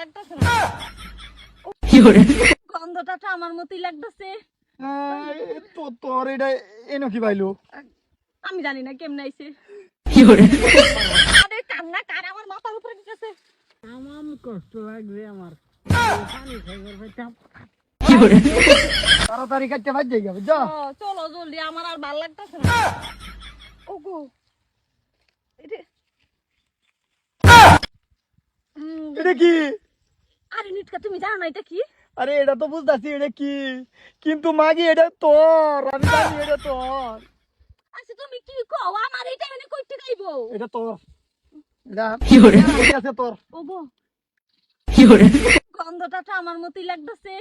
লাগতেছে না? গন্ধটা তো আমার মতোই লাগতেছে। তো তোর এটা এনো কি পাইলো আমি জানি না কেমনে আইছে। আরে কান্না কার আমার মাথার উপরে দিতেছে। আমার কষ্ট লাগছে আমার। পানি খাইবার পাইতাম। তাড়াতাড়ি কাটতে বাজ যাই যাবে চলো জলদি আমার আর ভালো লাগতেছে না। ওগো। এটা কি? আরে নিটকা তুমি জানো না এটা কি? আরে এটা তো বুঝতেছি এটা কি? কিন্তু মাগি এটা তোর আমি জানি এটা তোর। আচ্ছা তুমি কি কও? আমার এটা এনে কইতে গাইবো এটা তোর। এটা ঠিক আছে তোর। ওগো। গন্ধটা তো আমার মতোই লাগতেছে।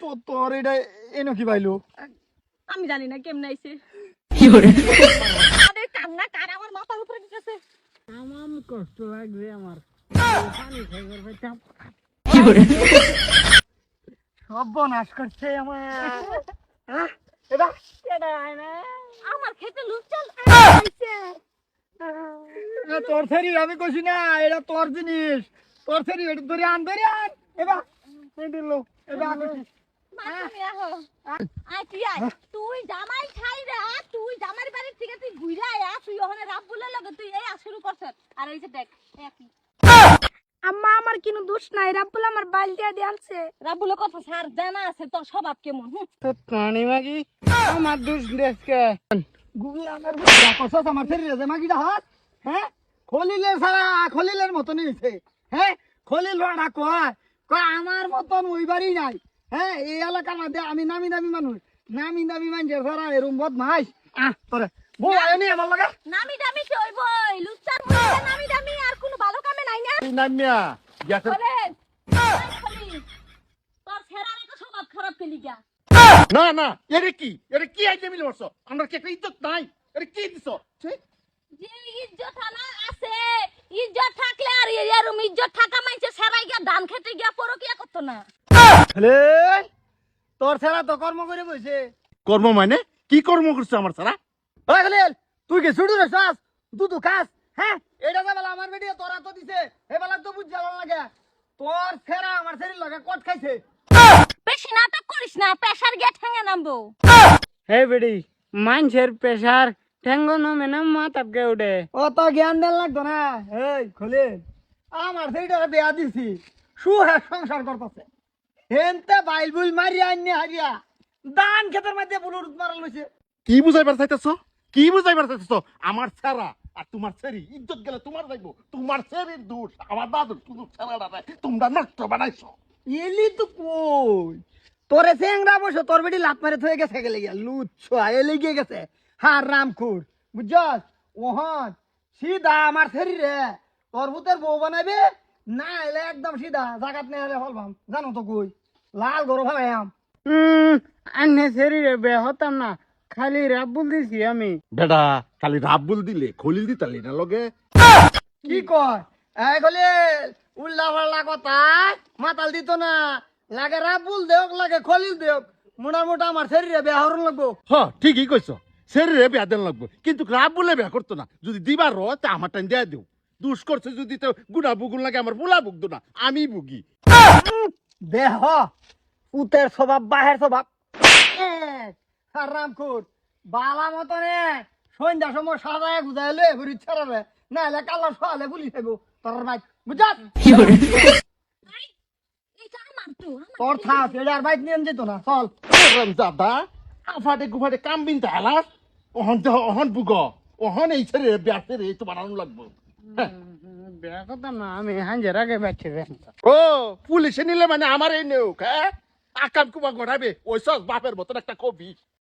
তো তোর এটা এনো কি পাইলো? আমি জানি না কেমনে আইছে। আরে কান্না কার? আমার মাথার উপরে দিতেছে আমার কষ্ট লাগছে আমার। সর্বনাশ করছে আমার। হ্যাঁ? আমার খেতে তোর শরীর আমি কইছি না এটা তোর জিনিস। তোর শরীর এটা ধরে আন ধরে আন। এবা এই দিল এবা কইছি। মা, তুমি আহো। আয় তুই জামাই খাই রা তুই জামাই বাড়ির থেকে তুই ওখানে রাব বলে লগে তুই এই শুরু করছ। আর এই যে দেখ এই একই। আম্মা আমার কোনো দোষ নাই। রাব্বুল আমার বাইল দিয়া দিয়ে আনছে। রাবুলের কথা স্যার জানা আছে তোর স্বভাব কেমন প্রাণী মাগি? আমার দুষ দেশকে আমার আমার শরীরে যে মাগিটা হাত হ্যাঁ? খলিলের সারা খলিলের মতন হইছে হ্যাঁ? খলিল রাড়া কয় কয় আমার মতন ওইবারই নাই হ্যাঁ? এই এলাকার মধ্যে আমি নামি দামি মানুষ নামি দামি মানুষের সারা এরম বদমাইশ। আহ তোরে বউ আয়নি আমার লাগা। নামি দামি কি হইব লুচ্চার মধ্যে নামি দামি আর কোনো ভালো কামে নাই না? নামিয়া না না কি? কি আইতে মিলে বসছো আমরা কি ইজ্জত নাই? এটা কি দিছো? যে ইজ্জত না আছে ইজ্জত থাকলে আর এরম ইজ্জত থাকা মাইছে সেরাই গিয়া ধান খেতে গিয়া পরকিয়া করতো না। হলে তোর ছেড়া তো কর্ম করে বইছে। কর্ম মানে? কি কর্ম করছে আমার সারা ওই তুই কি ছুটু রে শ্বাস দুদু খাস? হ্যাঁ? এটা যে বেলা আমার বেডিয়ে তোরা তো দিছে এ বেলা তো বুঝ জ্বালা লাগে তোর ছেড়া আমার শরীর লাগে কট খাইছে? বেশি নাটক করিস না প্রেসার গিয়া ঠেঙে নামবো। হে বেডি মানুষের প্রেশার ঠেঙ্গো না মাথাপকে উঠে। অত জ্ঞান দেন লাগতো না। এই খলিল আমার সেইটা বেয়া দিছি সুহে সংসার করতেছে। হেনতে বাইল বুল মারিয়া আইনে হারিয়া দান ক্ষেতের মধ্যে বুলুর মারা লইছে কি বুঝাইবার চাইতেছ? কি বুঝাইবার চাইতেছ? আমার ছাড়া। আর তোমার ছেড়ি ইজ্জত গেলে তোমার যাইবো তোমার ছেড়ির দোষ আমার দাদুর শুধু ছেড়াটা তোমরা নষ্ট বানাইছো। এলি তো কই? তোরে চেংরা বসে তোর বেটি লাত মারে থয়ে গেছে গেলে গিয়া। লুচ্ছ এলি গিয়ে গেছে। হার রামখুর বুঝছস? ওহন সিধা আমার শরীরে তোর ভূতের বউ বানাইবে? না এলে একদম সিধা জাগাত নেই হলে ফলবাম জানো তো কই? লাল গরু ফেলাইয়াম উম আন্নে শরীরে বে হতাম না। খালি রাব্বুল দিছি আমি। বেটা খালি রাব্বুল দিলে খলিল দিতালি না লগে? কি কয়? এই গলে উল্লা পাল্লা কথা মাতাল দিত না। লাগে রাবুল দেওক লাগে খলিল দেওক মোটা মোটা আমার শরীরে বেহরণ লাগবো। হ ঠিকই কইছ। শরীরে বিয়া দেন লাগবো। কিন্তু রাব্বুলে বিয়া করতো না। যদি দিবার র তা আমার টাইম দেয়া দিও। দুষ করছে যদি তো গুনা বুগুন লাগে আমার বুলা বুগতো না। আমি বুগি। দেহ উতের স্বভাব বাহের স্বভাব। রামকুর বালা মতনে সন্ধ্যা সময় সাজায় গুজায় লয়ে ঘুরি ছাড়াবে। না হলে পুলিশ তোর ভাই বুঝাস? এটা আমার তো আমার তোর থাক এটা আর বাইক নিয়ে যেত না চল। দাদা আফাটে গুফাটে কাম বিন তালাস অহন দেহ অহন বুগ অহন এই ছেড়ে তো বানানো লাগবো। হ্যাঁ। আমি হাঞ্জের আগে বাচ্চা ও পুলিশে নিলে মানে আমার এই নেউক হ্যাঁ? আকাম কুবা গড়াবে ওই সব বাপের মতন একটা কবি।